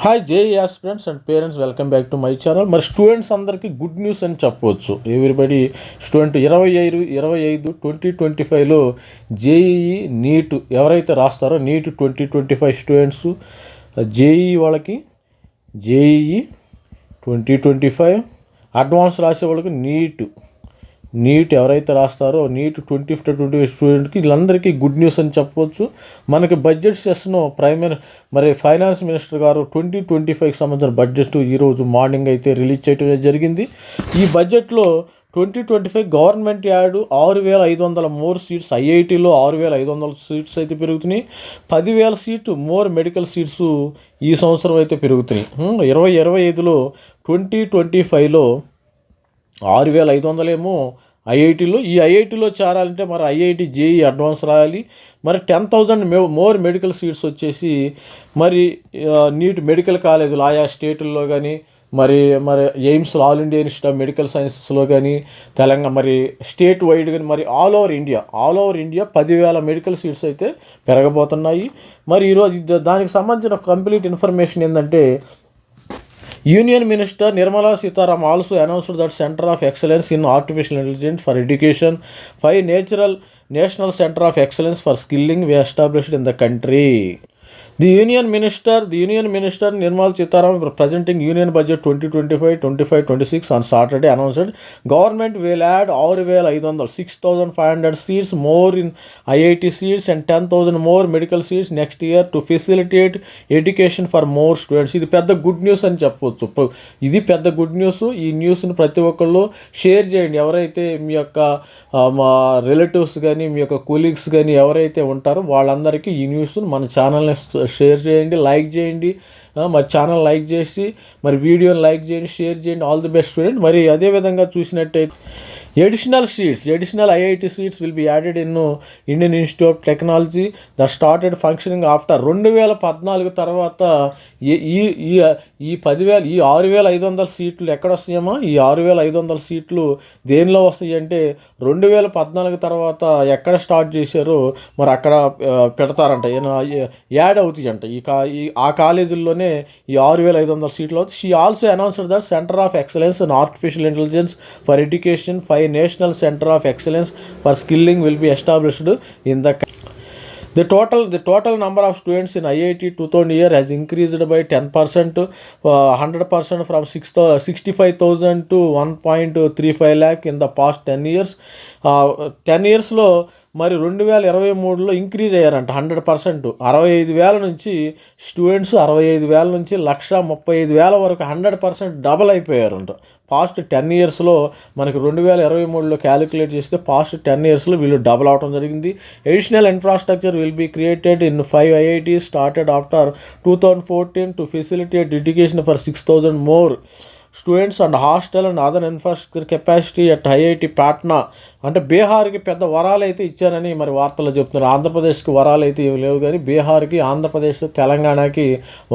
Hi as friends and parents welcome back to my channel మరి students అందరికీ good news అని చెప్పవచ్చు everybody student ఇరవై ఐదు ఇరవై ఐదు ట్వంటీ ట్వంటీ ఫైవ్లో జేఈఈ నీట్ ఎవరైతే రాస్తారో NEET twenty twenty five students JEE వాళ్ళకి JEE twenty twenty five advance రాసే వాళ్ళకి నీట్ నీట్ ఎవరైతే రాస్తారో నీట్ ట్వంటీ ఫిఫ్టీ ట్వంటీ స్టూడెంట్కి వీళ్ళందరికీ గుడ్ న్యూస్ అని చెప్పవచ్చు మనకి బడ్జెట్ సెషన్ ప్రైమ్ మరి ఫైనాన్స్ మినిస్టర్ గారు ట్వంటీ ట్వంటీ ఫైవ్కి సంబంధించిన బడ్జెట్ ఈరోజు మార్నింగ్ అయితే రిలీజ్ చేయడం జరిగింది ఈ బడ్జెట్లో twenty twenty five government add ఆరు వేల ఐదు వందల మోర్ సీట్స్ ఐఐటీలో ఆరు వేల ఐదు వందల సీట్స్ అయితే పెరుగుతున్నాయి పదివేల సీట్లు మోర్ మెడికల్ సీట్స్ ఈ సంవత్సరం అయితే పెరుగుతున్నాయి ఇరవై ఇరవై ఐదులో ట్వంటీ ట్వంటీ ఫైవ్లో ఆరు వేల ఐదు వందలేమో ఐఐటిలో ఈ ఐఐటిలో చేరాలంటే మరి ఐఐటి జేఈ అడ్వాన్స్ రాయాలి మరి ten thousand more medical seats వచ్చేసి మరి నీట్ మెడికల్ కాలేజీలు ఆయా స్టేటుల్లో కానీ మరి మరి ఎయిమ్స్లో all India institute of medical సైన్సెస్లో కానీ తెలంగాణ మరి స్టేట్ వైడ్ కానీ మరి all over India all over India పదివేల మెడికల్ సీట్స్ అయితే పెరగబోతున్నాయి మరి ఈరోజు దానికి సంబంధించిన కంప్లీట్ ఇన్ఫర్మేషన్ ఏంటంటే Union Minister Nirmala Sitaram also announced that Center of Excellence in Artificial Intelligence for Education, five natural National Center of Excellence for Skilling were established in the country. The union minister the union minister Nirmal Sitharaman presenting union budget twenty twenty five twenty five twenty six on Saturday announced government will add ఆరు వేల ఐదు వందలు six thousand five hundred seats more in IIT seats and ten thousand more medical seats next year to facilitate education for more students ఇది పెద్ద good news అని చెప్పవచ్చు ఇది పెద్ద గుడ్ న్యూస్ ఈ న్యూస్ని ప్రతి ఒక్కళ్ళు షేర్ చేయండి ఎవరైతే మీ యొక్క మా రిలేటివ్స్ కానీ మీ యొక్క కొలీగ్స్ కానీ ఎవరైతే ఉంటారో వాళ్ళందరికీ ఈ న్యూస్ మన ఛానల్ని షేర్ చేయండి లైక్ చేయండి మరి ఛానల్ లైక్ చేసి మరి వీడియోని లైక్ చేయండి షేర్ చేయండి ఆల్ ది బెస్ట్ స్టూడెంట్ మరి అదేవిధంగా చూసినట్టయితే additional seats additional IIT seats will be added in Indian institute of technology that started functioning after రెండు వేల పద్నాలుగు తర్వాత ఈ ఈ ఈ పదివేల ఈ ఆరు వేల ఐదు వందల సీట్లు ఎక్కడ వస్తాయమ్మా ఈ ఆరు వేల ఐదు వందల సీట్లు దేనిలో వస్తాయి అంటే రెండు వేల పద్నాలుగు తర్వాత ఎక్కడ స్టార్ట్ చేశారో మరి అక్కడ పెడతారంట యాడ్ అవుతాయంట ఈ కా ఈ ఆ కాలేజీల్లోనే ఈ ఆరు వేల ఐదు వందల సీట్లు అవుతాయి she also announced that centre of excellence in artificial intelligence for education five by National Center of Excellence for Skilling will be established in the the total the total number of students in IIT 2000 year has increased by 10% uh, 100% from 6 65000 to 1.35 lakh in the past 10 years uh, 10 years లో మరి రెండు వేల ఇరవై మూడులో increase అయ్యారంట hundred percent అరవై ఐదు వేల నుంచి స్టూడెంట్స్ అరవై ఐదు వేల నుంచి లక్ష ముప్పై ఐదు వేల వరకు హండ్రెడ్ పర్సెంట్ డబల్ అయిపోయారంట పాస్ట్ టెన్ ఇయర్స్లో మనకి రెండు వేల ఇరవై మూడులో క్యాలిక్యులేట్ చేస్తే పాస్ట్ టెన్ ఇయర్స్లో వీళ్ళు డబుల్ అవడం జరిగింది additional infrastructure will be created in five IIT started after two thousand fourteen to facilitate education for six thousand more students and hostel and other infrastructure capacity at IIT Patna అంటే బీహార్కి పెద్ద వరాలు అయితే ఇచ్చారని మరి వార్తల్లో చెప్తున్నారు ఆంధ్రప్రదేశ్కి వరాలు అయితే ఏమి లేవు కానీ బీహార్కి ఆంధ్రప్రదేశ్ తెలంగాణకి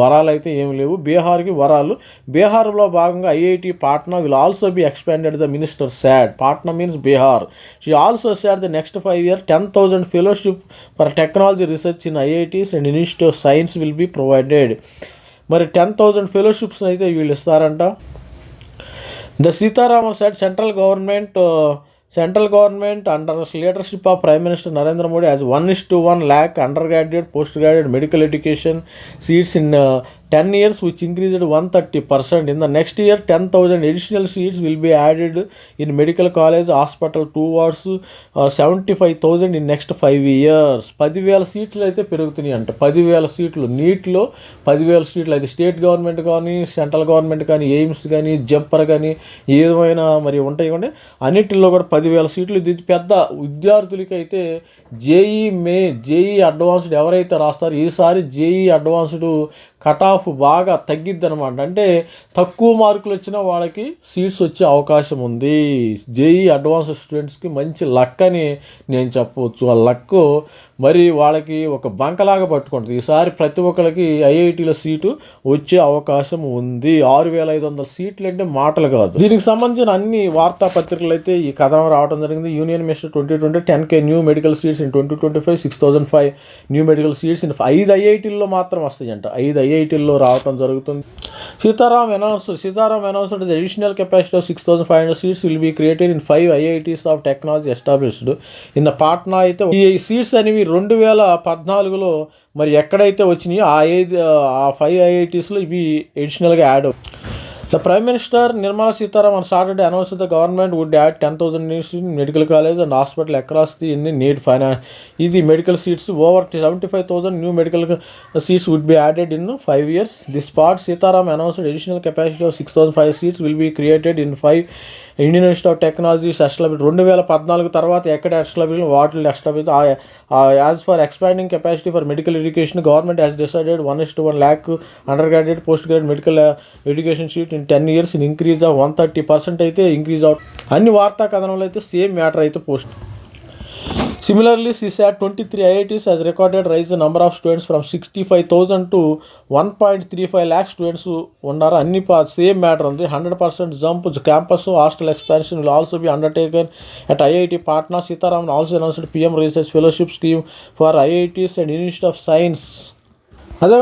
వరాలు అయితే ఏమి లేవు బీహార్కి వరాలు బీహార్లో భాగంగా IIT Patna will also be expanded the minister said Patna means Bihar she also said the next five year ten thousand fellowship for technology research in IITs and institute science will be provided మరి ten thousand fellowships అయితే వీళ్ళు ఇస్తారంట The Sitaraman said uh, central government under the leadership of Prime Minister Narendra Modi has 1:1 lakh undergraduate, postgraduate, medical education seats in uh, ten years which increased one thirty percent in the next year ten thousand additional seats will be added in medical college hospital towards seventy five thousand in next five years పదివేల సీట్లు అయితే పెరుగుతున్నాయి అంటే పదివేల సీట్లు నీటిలో పదివేల సీట్లు అయితే స్టేట్ గవర్నమెంట్ కానీ సెంట్రల్ గవర్నమెంట్ కానీ ఎయిమ్స్ కానీ జంపర్ కానీ ఏదైనా మరి ఉంటాయి కానీ అన్నింటిలో కూడా పదివేల సీట్లు ఇది పెద్ద విద్యార్థులకి అయితే జేఈ మే జేఈ అడ్వాన్స్డ్ ఎవరైతే రాస్తారో ఈసారి జేఈ అడ్వాన్స్డ్ కట్ ఆఫ్ బాగా తగ్గిద్ది అనమాట అంటే తక్కువ మార్కులు వచ్చిన వాళ్ళకి సీట్స్ వచ్చే అవకాశం ఉంది జేఈ అడ్వాన్స్ స్టూడెంట్స్కి మంచి లక్ అని నేను చెప్పవచ్చు ఆ లక్ మరి వాళ్ళకి ఒక బంకలాగా పట్టుకుంటుంది ఈసారి ప్రతి ఒక్కరికి ఐఐటీలో సీటు వచ్చే అవకాశం ఉంది ఆరు వేల ఐదు వందల సీట్లు అంటే మాటలు కాదు దీనికి సంబంధించిన అన్ని వార్తాపత్రికలు అయితే ఈ కథనం రావడం జరిగింది union minister twenty twenty ten K new medical seats in twenty twenty five six thousand five new medical seats in ఐదు ఐఐటీల్లో మాత్రం వస్తాయంట ఐదు ఐఐటీల్లో రావడం జరుగుతుంది సీతారాం అనౌన్స్ సీతారాం అనౌన్స్ అంటే additional capacity of six thousand five hundred seats will be created in five IITs of technology established in the Patna అయితే ఈ సీట్స్ అనేవి రెండు వేల పద్నాలుగులో మరి ఎక్కడైతే వచ్చినాయో ఆ ఐదు ఆ ఫైవ్ ఐఐటీస్లో ఇవి ఎడిషనల్గా add The Prime Minister Nirmala Sitaram on Saturday announced that the government would add 10,000 new medical college and hospital across the Indian need finance. The medical seats over 75,000 new medical seats would be added in five years. This part Sitaram announced additional capacity of 6,005 seats will be created in five Indian institute of technologies establish రెండు వేల పద్నాలుగు తర్వాత ఎక్కడ establish వాటిని establish as for expanding capacity for medical education government has decided one is to one lakh undergraduate postgraduate medical education seat in ten years increase one thirty percent అయితే increase out అన్ని వార్తా కథనంలో అయితే same matter అయితే post similarly CSAT twenty three IITs has recorded rise number of students from sixty five thousand to one point three five lakh students ఉన్నారు అన్ని same matter ఉంది hundred percent jump campus hostel expansion will also be undertaken at IIT Patna Sitharaman also announced PM research fellowship scheme for IITs and university of science అదే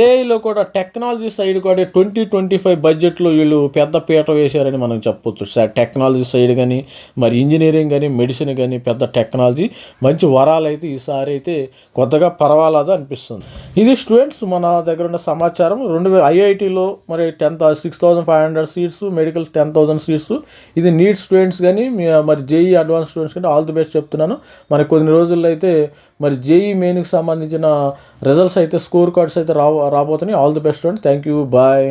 ఏఐలో కూడా technology side కూడా twenty twenty five బడ్జెట్లో వీళ్ళు పెద్ద పీట వేశారని మనం చెప్పొచ్చు సార్ టెక్నాలజీ సైడ్ కానీ మరి ఇంజనీరింగ్ కానీ మెడిసిన్ కానీ పెద్ద టెక్నాలజీ మంచి వరాలు అయితే ఈసారి అయితే కొత్తగా పర్వాలేదు అనిపిస్తుంది ఇది స్టూడెంట్స్ మన దగ్గర ఉన్న సమాచారం రెండు వేల ఐఐటిలో మరి ten six thousand five hundred seats medical ten thousand seats ఇది నీట్ స్టూడెంట్స్ కానీ మరి జేఈ అడ్వాన్స్ స్టూడెంట్స్ కానీ ఆల్ ది బెస్ట్ చెప్తున్నాను మరి కొన్ని రోజుల్లో అయితే మరి జేఈ మెయిన్కి సంబంధించిన రిజల్ట్స్ అయితే స్కోర్ కార్డ్స్ అయితే రాబోతున్నాయి all the best and thank you bye